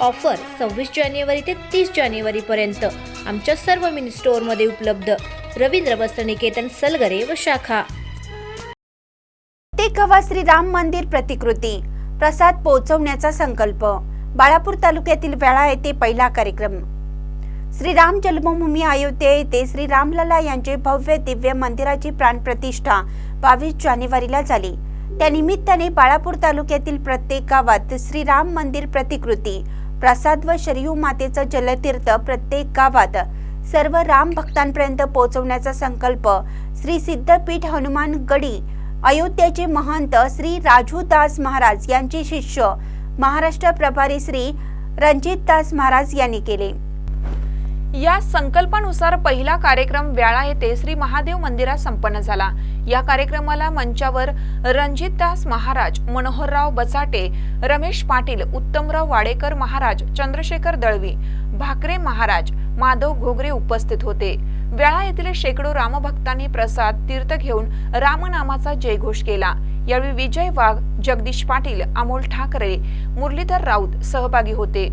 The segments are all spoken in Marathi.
ऑफर सव्वीस जानेवारी ते तीस जानेवारीपर्यंत आमच्या सर्व मिनी स्टोअरमध्ये उपलब्ध. रवींद्र वस्त्रनिकेतन सलगरे व शाखा. ते कवा श्रीराम मंदिर प्रतिकृती? प्रसाद पोहोचवण्याचा संकल्प. बाळापूर तालुक्यातील वेळा येथे पहिला कार्यक्रम. श्रीराम जन्मभूमी अयोध्या येथे श्री रामलला यांचे भव्य दिव्य मंदिराची प्राणप्रतिष्ठा बावीस जानेवारीला झाली. त्यानिमित्ताने बाळापूर तालुक्यातील प्रत्येक गावात श्रीराम मंदिर प्रतिकृती. प्रसाद व शरीयू मातेचं जलतीर्थ प्रत्येक गावात सर्व राम भक्तांपर्यंत पोहोचवण्याचा संकल्प श्री सिद्धपीठ हनुमान गडी अयोध्येचे महंत श्री राजूदास महाराज यांचे शिष्य महाराष्ट्र प्रभारी श्री रणजितदास महाराज यांनी केले. या संकल्पानुसार पहिला कार्यक्रम व्याळा येथे श्री महादेव मंदिरात संपन्न झाला. या कार्यक्रमाला मंचावर रणजितदास महाराज मनोहरराव बचाटे रमेश पाटील उत्तमराव वाडेकर महाराज चंद्रशेखर दळवी भाकरे महाराज माधव घोगरे उपस्थित होते. व्याळा येथील शेकडो रामभक्तांनी प्रसाद तीर्थ घेऊन रामनामाचा जयघोष केला. यावेळी विजय वाघ जगदीश पाटील अमोल ठाकरे मुरलीधर राऊत सहभागी होते.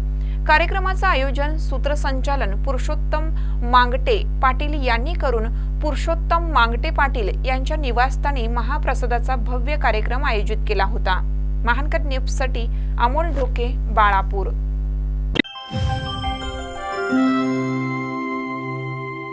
कार्यक्रमाचं आयोजन सूत्रसंचालन पुरुषोत्तम मांगटे पाटील यांनी करून पुरुषोत्तम मांगटे पाटील यांच्या निवासस्थानी महाप्रसादाचा भव्य कार्यक्रम आयोजित केला होता. महानकट न्यूजसाठी अमोल ढोके बाळापूर.